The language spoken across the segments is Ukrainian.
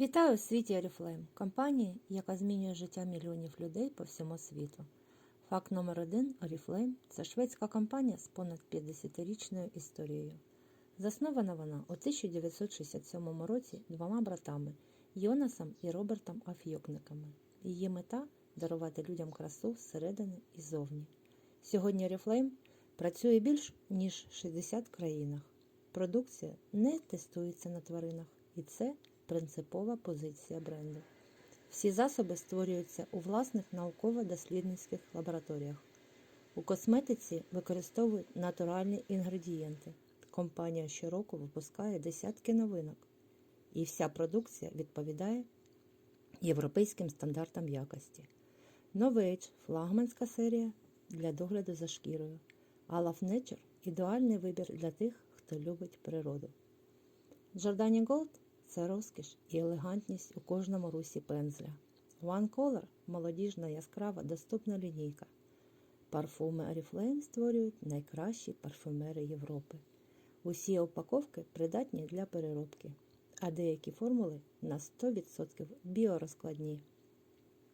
Вітаю у світі Oriflame, компанії, яка змінює життя мільйонів людей по всьому світу. Факт номер один Oriflame – це шведська компанія з понад 50-річною історією. Заснована вона у 1967 році двома братами Йонасом і Робертом Афйокниками. Її мета дарувати людям красу зсередини і зовні. Сьогодні Oriflame працює більш ніж 60 країнах. Продукція не тестується на тваринах, і це принципова позиція бренду. Всі засоби створюються у власних науково-дослідницьких лабораторіях. У косметиці використовують натуральні інгредієнти. Компанія щороку випускає десятки новинок, і вся продукція відповідає європейським стандартам якості. Novage – флагманська серія для догляду за шкірою, а Love Nature – ідеальний вибір для тих, хто любить природу. Giordani Gold – це розкіш і елегантність у кожному русі пензля. One Color – молодіжна, яскрава, доступна лінійка. Парфуми Oriflame створюють найкращі парфюмери Європи. Усі упаковки придатні для переробки, а деякі формули на 100% біорозкладні.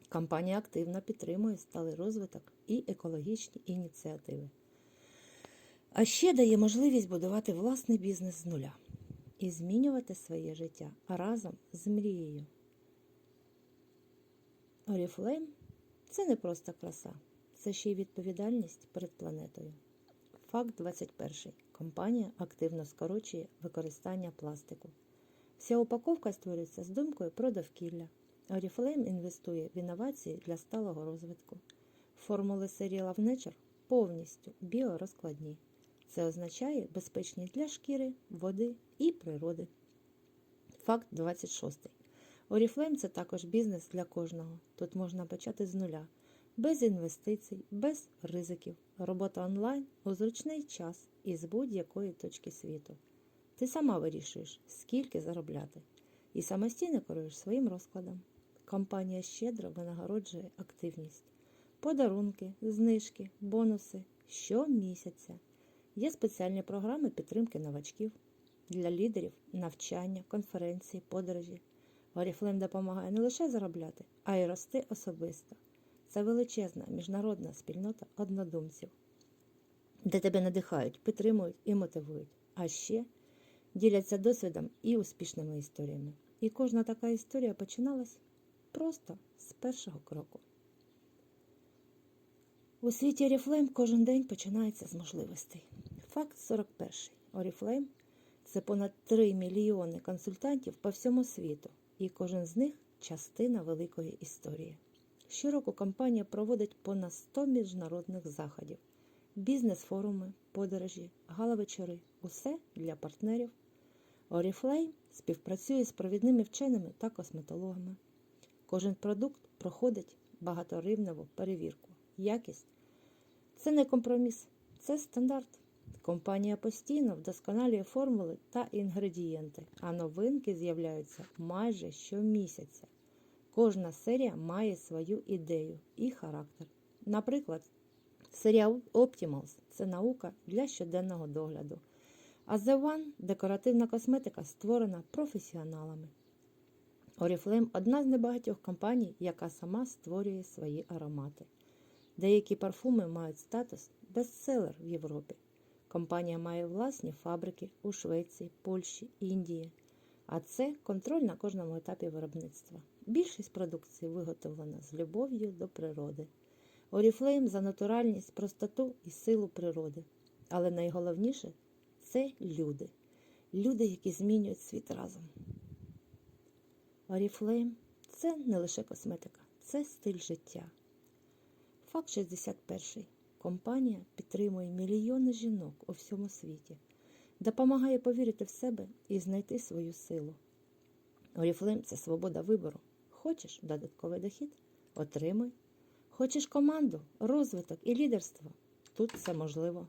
Компанія активно підтримує сталий розвиток і екологічні ініціативи. А ще дає можливість будувати власний бізнес з нуля і змінювати своє життя разом з мрією. Oriflame – це не просто краса, це ще й відповідальність перед планетою. Факт 21. Компанія активно скорочує використання пластику. Вся упаковка створюється з думкою про довкілля. Oriflame інвестує в інновації для сталого розвитку. Формули серії Love Nature повністю біорозкладні. Це означає безпечні для шкіри, води і природи. Факт 26. Oriflame – це також бізнес для кожного. Тут можна почати з нуля, без інвестицій, без ризиків. Робота онлайн у зручний час і з будь-якої точки світу. Ти сама вирішуєш, скільки заробляти, і самостійно керуєш своїм розкладом. Компанія щедро винагороджує активність, подарунки, знижки, бонуси щомісяця. Є спеціальні програми підтримки новачків для лідерів, навчання, конференції, подорожі. Oriflame допомагає не лише заробляти, а й рости особисто. Це величезна міжнародна спільнота однодумців, де тебе надихають, підтримують і мотивують. А ще діляться досвідом і успішними історіями. І кожна така історія починалась просто з першого кроку. У світі Oriflame кожен день починається з можливостей. Факт 41. Oriflame – це понад 3 мільйони консультантів по всьому світу, і кожен з них частина великої історії. Щороку компанія проводить понад 100 міжнародних заходів, бізнес-форуми, подорожі, галавечори – усе для партнерів. Oriflame співпрацює з провідними вченими та косметологами. Кожен продукт проходить багаторівневу перевірку. Якість це не компроміс, це стандарт. Компанія постійно вдосконалює формули та інгредієнти, а новинки з'являються майже щомісяця. Кожна серія має свою ідею і характер. Наприклад, серія Optimals – це наука для щоденного догляду, а The One – декоративна косметика, створена професіоналами. Oriflame – одна з небагатьох компаній, яка сама створює свої аромати. Деякі парфуми мають статус бестселер в Європі. Компанія має власні фабрики у Швеції, Польщі, Індії, а це контроль на кожному етапі виробництва. Більшість продукції виготовлена з любов'ю до природи. Oriflame за натуральність, простоту і силу природи. Але найголовніше це люди. Люди, які змінюють світ разом. Oriflame – це не лише косметика, це стиль життя. Факт 61. Компанія підтримує мільйони жінок у всьому світі, допомагає повірити в себе і знайти свою силу. Oriflame – це свобода вибору. Хочеш додатковий дохід? Отримуй. Хочеш команду, розвиток і лідерство? Тут це можливо.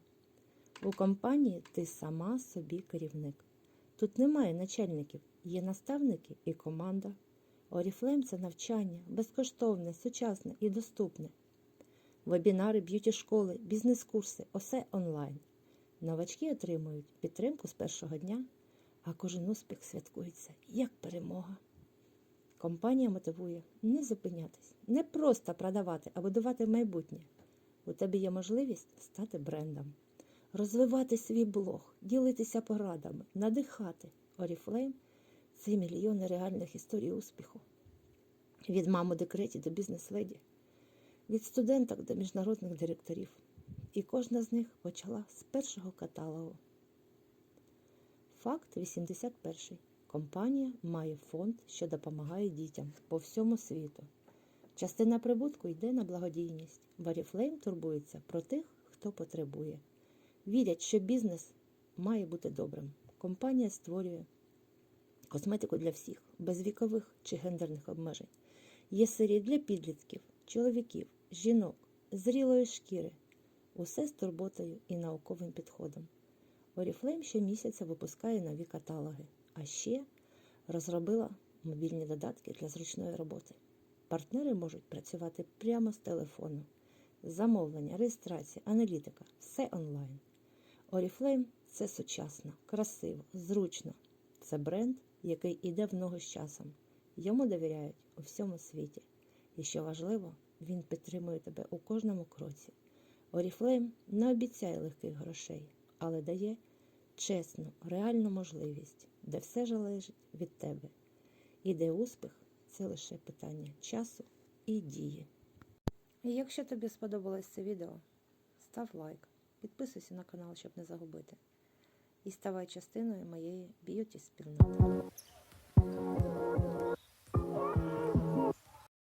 У компанії ти сама собі керівник. Тут немає начальників, є наставники і команда. Oriflame – це навчання, безкоштовне, сучасне і доступне. Вебінари, б'юті-школи, бізнес-курси усе онлайн. Новачки отримують підтримку з першого дня, а кожен успіх святкується як перемога. Компанія мотивує не зупинятись, не просто продавати, а будувати майбутнє. У тебе є можливість стати брендом, розвивати свій блог, ділитися порадами, надихати. Oriflame – це мільйони реальних історій успіху. Від мами декреті до бізнес-леді, від студенток до міжнародних директорів. І кожна з них почала з першого каталогу. Факт 81. Компанія має фонд, що допомагає дітям по всьому світу. Частина прибутку йде на благодійність. Варіфлейм турбується про тих, хто потребує. Вірять, що бізнес має бути добрим. Компанія створює косметику для всіх, без вікових чи гендерних обмежень. Є серії для підлітків, чоловіків, жінок, зрілої шкіри. Усе з турботою і науковим підходом. Oriflame щомісяця випускає нові каталоги, а ще розробила мобільні додатки для зручної роботи. Партнери можуть працювати прямо з телефону. Замовлення, реєстрація, аналітика все онлайн. Oriflame – це сучасно, красиво, зручно. Це бренд, який іде в ногу з часом. Йому довіряють у всьому світі. І що важливо, він підтримує тебе у кожному кроці. Oriflame не обіцяє легких грошей, але дає чесну, реальну можливість, де все залежить від тебе. І де успіх це лише питання часу і дії. Якщо тобі сподобалось це відео, став лайк, підписуйся на канал, щоб не загубити. І ставай частиною моєї б'юті спільноти.